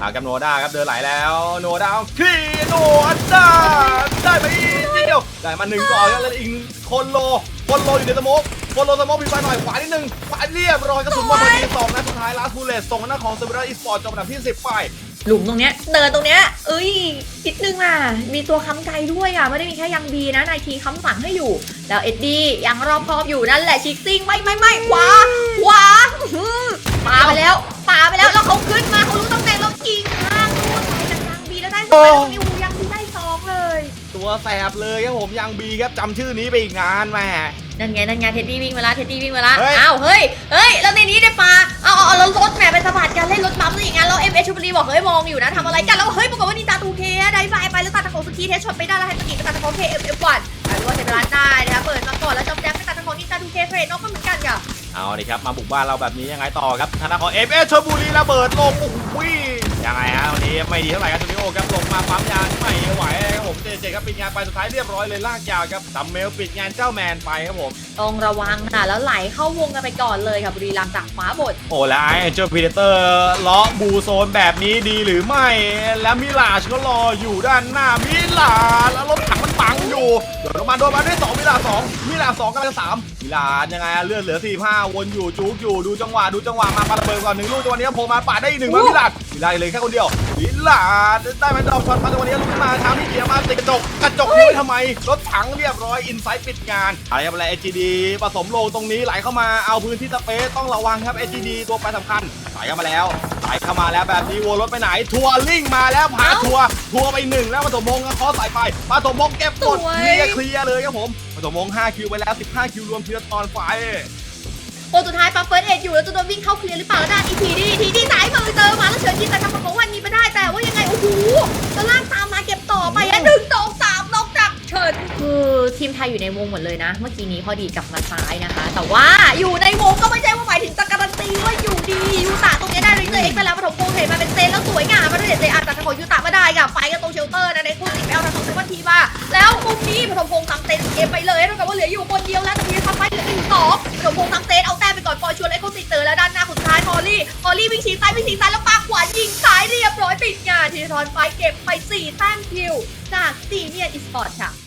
หากับโนด้าครับเดินไหลแล้วโนด้าคีโนด้าได้ไปอีกนิดเดียวได้มาหนึ่งก่อนแล้วอีกคนโลคนโลอยู่ในสโมกคนโลสโมกมีไฟหน่อยขวานิดนึงขวาเรียบร้อยกระสุนมาพอดีสองนัดสุดท้ายลาสบูเลตส่งหน้าของเซเบราอีสปอร์ตจบอันดับที่10ไปหลุมตรงเนี้ยเดินตรงเนี้ยเอ้ยนิดนึงอะ มีตัวค้ำไกลด้วยอะ ไม่ได้มีแค่ยังบีนะ นายทีค้ำฝังให้อยู่ แล้วเอ็ดดี้ยังรอบคอบอยู่นั่นแหละชิกซิ่งไม่ไม่ไม่ขวาขวาอื้อหือปาไปแล้วปาไปแล้ว แล้วเขาขึ้นมา องนิวยังบีได้สองเลยตัวแสบเลยครับผมยังบีครับจำชื่อนี้ไปอีกนานแม่นั่นไงนั่นไงเท็ดดี้วิ่งมาละเท็ดดี้วิ่งมาละเฮ้ยอ้าวเฮ้ยเฮ้ยแล้วในนี้ได้ปลาเอาเอาเอาแล้วรถแหมเป็นสะพานการเล่นรถบัมป์ซะอย่างงั้นแล้วเอ็มเอชบุรีบอกเฮ้ยมองอยู่นะทำอะไรกันแล้วเฮ้ยปรากฏว่านินจาตูเคได้ไฟไปแล้วตัดตะของสกีเทสช็อตไปได้แล้วให้สกีไปตัดตะของเคเอฟเอฟวันหรือว่าเซเบรันได้นะคะเปิดมาก่อนแล้วจอมแจ๊บไปตัดตะของนินจาตูเคเทรดนอกก็ เหมือนกันค่ะเอาดิครับมาบุกบ้านเราแบบนี้ยังไงต่อครับทางด้านของเอฟเอชลบุรีระเบิดลงโอ้โหยังไงฮะวันนี้ไม่ดีเท่าไหร่ครับตูนิโอครับลงมาปั๊มยางไม่ไหวครับผมเจเจครับปิดงานไปสุดท้ายเรียบร้อยเลยลากยาวครับดัมเมลปิดงานเจ้าแมนไปครับผมต้องระวังค่ะแล้วไหลเข้าวงกันไปก่อนเลยค่ะบุรีรัมย์จากฟ้าบดโอ้แล้วไอ้เจ้าพีเดเตอร์ล้อบูโซนแบบนี้ดีหรือไม่ แล้วมิลาชก็รออยู่ด้านหน้ามิลาชแล้วรถถังมัน ปังอยู่โดนลงมาโดนมาได้สองมิลาสองมิลาสองกำลังสามมิลาชยังไงอะเลือดเหลือสี่ห้าวนอยู่จุกอยู่ดูจังหวะดูจังหวะมาปาระเบิดก่อนหนึ่งลูกจังหวะนี้โผล่มาปาดได้อีกหนึ่งมามิลาชมิลาชเลยแค่คนเดียวมิลาชได้ไหมดอกช็อตมาจังหวะนี้ลุกขึ้นมาทำที่เกียร์มาติดกระจกกระจกนี้ไว้ทำไมรถถังเรียบร้อยอินไซต์ปิดงานอะไรครับอะไรเอจีดีผสมโลตรงนี้ไหลเข้ามาเอาพื้นที่สเปซต้องระวังครับเอจีดีตัวไปสำคัญไหลเข้ามาแล้ว ไหลเข้ามาแล้วแบบนี้วนรถไปไหน ทัวริ่งมาแล้วพาทัวร์ทัวร์ไปหนึ่งแล้วมาสมพงษ์ก็เคอสายไปมาสมพงษ์เก็บกดเคลียร์เคลียร์เลยครับผมมาสมพงษ์5คิวไปแล้ว 15 คิวรวมทีละตอนไฟโอ้สุดท้ายปั๊มเฟิร์สเอ็ดอยู่แล้วจะโดนวิ่งเข้าเคลียร์หรือเปล่าแล้วด้านอีทีดีทีดีสายมือเจอมาแล้วเฉินยิงแต่ทำของวันนี้มาได้แต่ว่ายังไงโอ้โหจะลากตามมาเก็บต่อไปอะหนึ่งสองสามนอกจากเฉินคือทีมไทยอยู่ในวงหมดเลยนะ เมื่อกี้นี้พอดีกลับมาซ้ายนะคะ แต่ว่าอยู่ในวงก็ไม่ใช่ว่าหมายถึงจะการัน ด็ดเจอาร์แต่างของยูตะมาได้ค่ะไปกันตรงเชลเตอร์นะในคู่ติดแอลทางของเซวันทีมาแล้วมุมนี้ปฐมพงษ์ทำเซนเกมไปเลยเท่ากับว่าเหลืออยู่คนเดียวแล้วแต่มีทำไปเหลือหนึ่งสองปฐมพงษ์ทำเซนเอาแต้มไปก่อนปอยชวนไอ้คู่ติดเตอแล้วด้านหน้าคนท้ายฮอลลี่ฮอลลี่วิ่งฉีกซ้ายวิ่งฉีกซ้ายแล้วปากขวายิงซ้ายเรียบร้อยปิดงานทีทอนไฟเก็บไปสี่แต้มคิวจากซีเนียร์อีสปอร์ตค่ะ